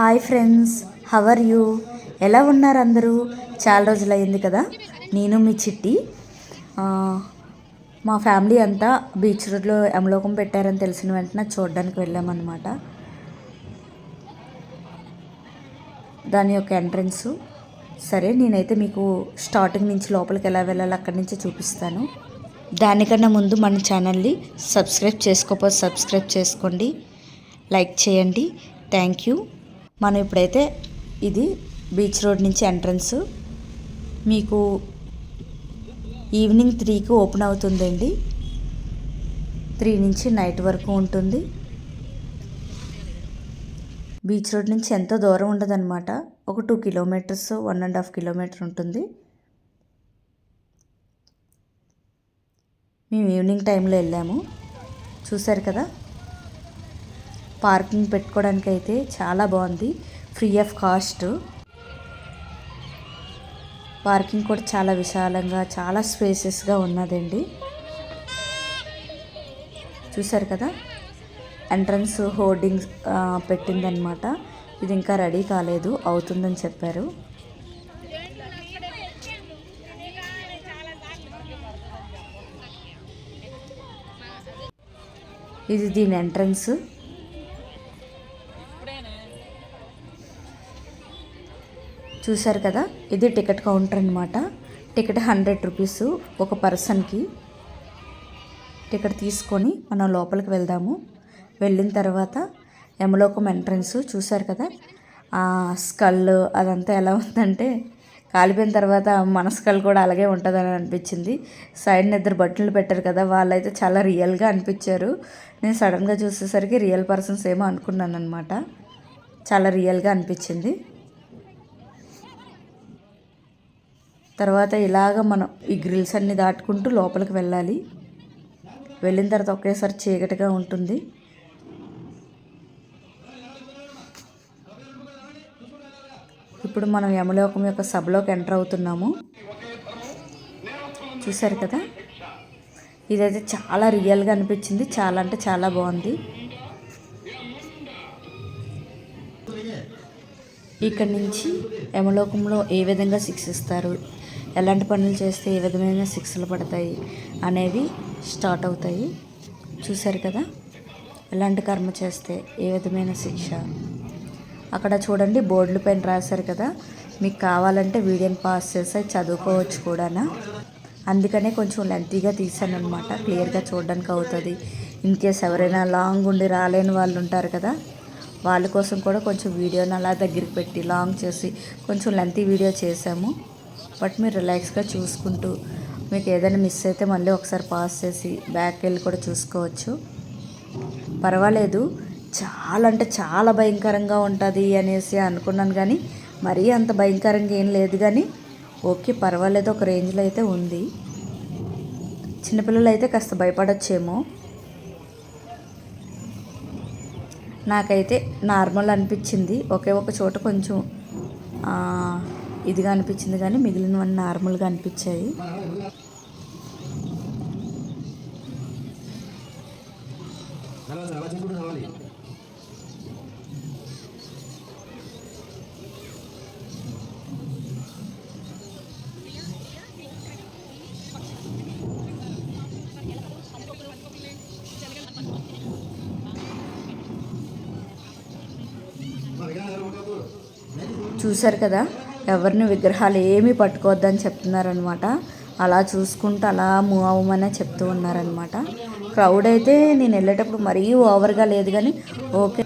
Hi friends how are you ఎలా ఉన్నారు అందరూ? చాలా రోజులు అయింది కదా. నేను మీ చిట్టి. మా ఫ్యామిలీ అంతా బీచ్ రోడ్లో అమలోకం పెట్టారని తెలిసిన వెంటనే చూడడానికి వెళ్ళామన్నమాట. దాని యొక్క ఎంట్రన్స్. సరే నేనైతే మీకు స్టార్టింగ్ నుంచి లోపలికి ఎలా వెళ్ళాలో అక్కడి నుంచి చూపిస్తాను. దానికన్నా ముందు మన ఛానల్ని సబ్స్క్రైబ్ చేసుకోకపోతే సబ్స్క్రైబ్ చేసుకోండి. లైక్ చేయండి. Thank you. మనం ఇప్పుడైతే ఇది బీచ్ రోడ్ నుంచి ఎంట్రన్స్. మీకు ఈవినింగ్ త్రీకి ఓపెన్ అవుతుందండి. త్రీ నుంచి నైట్ వరకు ఉంటుంది. బీచ్ రోడ్ నుంచి ఎంత దూరం ఉండదన్నమాట. ఒక two kilometres one and half kilometre ఉంటుంది. మేము ఈవినింగ్ టైంలో వెళ్ళాము. చూసారు కదా? పార్కింగ్ పెట్టుకోవడానికి అయితే చాలా బాగుంది. ఫ్రీ ఆఫ్ కాస్ట్ పార్కింగ్ కూడా చాలా విశాలంగా చాలా స్పేసెస్గా ఉన్నదండి. చూసారు కదా? ఎంట్రన్స్ హోర్డింగ్స్ పెట్టిందనమాట ఇది ఇంకా రెడీ కాలేదు అవుతుందని చెప్పారు. ఇది దీని ఎంట్రన్స్ చూశారు కదా? ఇది టికెట్ కౌంటర్ అనమాట టికెట్ హండ్రెడ్ రూపీస్ ఒక పర్సన్కి. టికెట్ తీసుకొని మనం లోపలికి వెళ్దాము. వెళ్ళిన తర్వాత యమలోకం ఎంట్రన్స్ చూశారు కదా? ఆ స్కల్ అదంతా ఎలా ఉందంటే కాలిపోయిన తర్వాత మన స్కల్ కూడా అలాగే ఉంటుందని అనిపించింది. సైడ్ ఇద్దరు బట్టలు పెట్టారు కదా? వాళ్ళైతే చాలా రియల్గా అనిపించారు. నేను సడన్గా చూసేసరికి రియల్ పర్సన్స్ ఏమో అనుకున్నాను అనమాట చాలా రియల్గా అనిపించింది. తర్వాత ఇలాగ మనం ఈ గ్రిల్స్ అన్ని దాటుకుంటూ లోపలికి వెళ్ళాలి. వెళ్ళిన తర్వాత ఒకేసారి చీకటిగా ఉంటుంది. ఇప్పుడు మనం యమలోకం యొక్క సభలోకి ఎంటర్ అవుతున్నాము. చూసారు కదా? ఇదైతే చాలా రియల్గా అనిపించింది. చాలా అంటే చాలా బాగుంది. ఇక్కడ నుంచి యమలోకంలో ఏ విధంగా శిక్షిస్తారు? ఎలాంటి పనులు చేస్తే ఏ విధమైన శిక్షలు పడతాయి అనేవి స్టార్ట్ అవుతాయి. చూశారు కదా? ఎలాంటి కర్మ చేస్తే ఏ విధమైన శిక్ష? అక్కడ చూడండి బోర్డుల పైన రాశారు కదా? మీకు కావాలంటే వీడియోని పాస్ చేసి చదువుకోవచ్చు కూడానా? అందుకనే కొంచెం లెంతీగా తీసాను అనమాట క్లియర్గా చూడడానికి అవుతుంది. ఇన్ కేస్ ఎవరైనా లాంగ్ ఉండి రాలేని వాళ్ళు ఉంటారు కదా? వాళ్ళ కోసం కూడా కొంచెం వీడియోని అలా దగ్గరికి పెట్టి లాంగ్ చేసి కొంచెం లెంతీ వీడియో చేసాము బట్ మీరు రిలాక్స్గా చూసుకుంటూ మీకు ఏదైనా మిస్ అయితే మళ్ళీ ఒకసారి పాస్ చేసి బ్యాక్ వెళ్ళి కూడా చూసుకోవచ్చు. పర్వాలేదు. చాలా అంటే చాలా భయంకరంగా ఉంటుంది అనేసి అనుకున్నాను కానీ మరీ అంత భయంకరంగా ఏం లేదు కానీ ఓకే పర్వాలేదు. ఒక రేంజ్లో అయితే ఉంది. చిన్నపిల్లలు అయితే కాస్త భయపడచ్చేమో. నాకైతే నార్మల్ అనిపించింది. ఒకే ఒక చోట కొంచెం ఇదిగా అనిపించింది కానీ మిగిలినవన్నీ నార్మల్గా అనిపించాయి. చూశారు కదా? ఎవరిని విగ్రహాలు ఏమీ పట్టుకోవద్దని చెప్తున్నారనమాట. అలా చూసుకుంటూ అలా మూవ్ అవ్వమనే చెప్తూ ఉన్నారనమాట. క్రౌడ్ అయితే నేను వెళ్ళేటప్పుడు మరీ ఓవర్గా లేదు కానీ ఓకే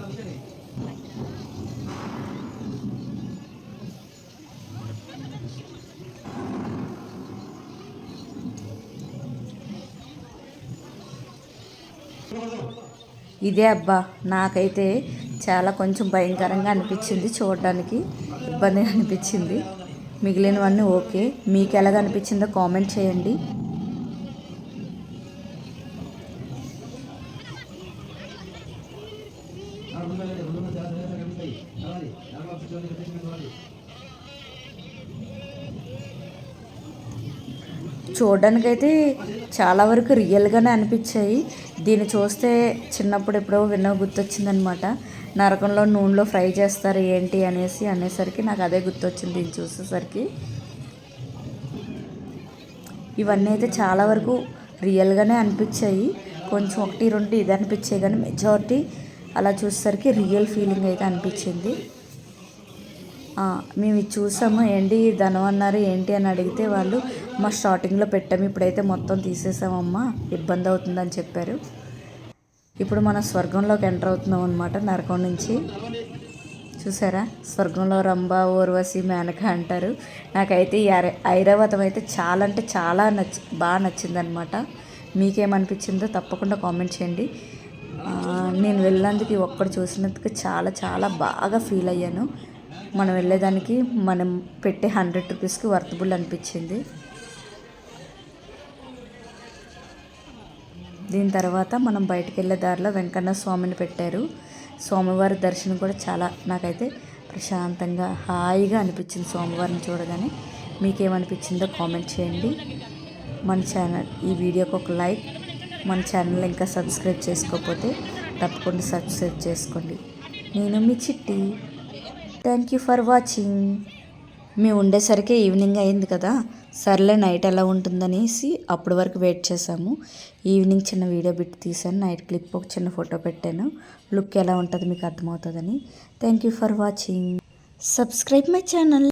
ఇదే అబ్బా నాకైతే చాలా కొంచెం భయంకరంగా అనిపించింది చూడడానికి. ఇబ్బంది అనిపించింది. మిగిలినవన్నీ ఓకే. మీకు ఎలాగ అనిపించిందో కామెంట్ చేయండి. చూడడానికైతే చాలా వరకు రియల్గానే అనిపించాయి. దీన్ని చూస్తే చిన్నప్పుడు ఎప్పుడో విన్న గుర్తొచ్చిందనమాట. నరకంలో నూనెలో ఫ్రై చేస్తారు ఏంటి అనేసి అనేసరికి నాకు అదే గుర్తొచ్చింది ఇది చూసేసరికి. ఇవన్నీ అయితే చాలా వరకు రియల్గానే అనిపించాయి. కొంచెం ఒకటి రెండు ఇది అనిపించాయి కానీ మెజారిటీ అలా చూసేసరికి రియల్ ఫీలింగ్ అయితే అనిపించింది. మేము ఇది చూసాము. ఏంటి ధనం అన్నారు ఏంటి అని అడిగితే వాళ్ళు మా స్టార్టింగ్లో పెట్టాము ఇప్పుడైతే మొత్తం తీసేసామమ్మా ఇబ్బంది అవుతుందని చెప్పారు. ఇప్పుడు మనం స్వర్గంలోకి ఎంటర్ అవుతున్నాం అనమాట నరకం నుంచి. చూసారా? స్వర్గంలో రంభ ఊర్వశి మేనక అంటారు. నాకైతే ఈ ఐరావతం అయితే చాలా అంటే చాలా నచ్చి బాగా నచ్చిందనమాట మీకేమనిపించిందో తప్పకుండా కామెంట్ చేయండి. నేను వెళ్ళినందుకు ఈ ఒక్కడు చూసినందుకు చాలా చాలా బాగా ఫీల్ అయ్యాను. మనం వెళ్ళేదానికి మనం పెట్టే హండ్రెడ్ రూపీస్కి వర్తబుల్ అనిపించింది. దీని తర్వాత మనం బయటికి వెళ్ళే దారిలో వెంకన్న స్వామిని పెట్టారు. స్వామివారి దర్శనం కూడా చాలా నాకైతే ప్రశాంతంగా హాయిగా అనిపించింది స్వామివారిని చూడగానే. మీకేమనిపించిందో కామెంట్ చేయండి. మన ఛానల్ ఈ వీడియోకి ఒక లైక్. మన ఛానల్ ఇంకా సబ్స్క్రైబ్ చేసుకోకపోతే తప్పకుండా సబ్స్క్రైబ్ చేసుకోండి. నేను మీ Chitti. Thank you for watching. మేము ఉండేసరికి ఈవినింగ్ అయింది కదా. సర్లే నైట్ ఎలా ఉంటుందనేసి అప్పటి వరకు వెయిట్ చేసాము ఈవినింగ్ చిన్న వీడియో బిట్ తీసాను నైట్ క్లిప్ ఒక చిన్న ఫోటో పెట్టాను. లుక్ ఎలా ఉంటుంది మీకు అర్థమవుతుందని. Thank you for watching. Subscribe my channel.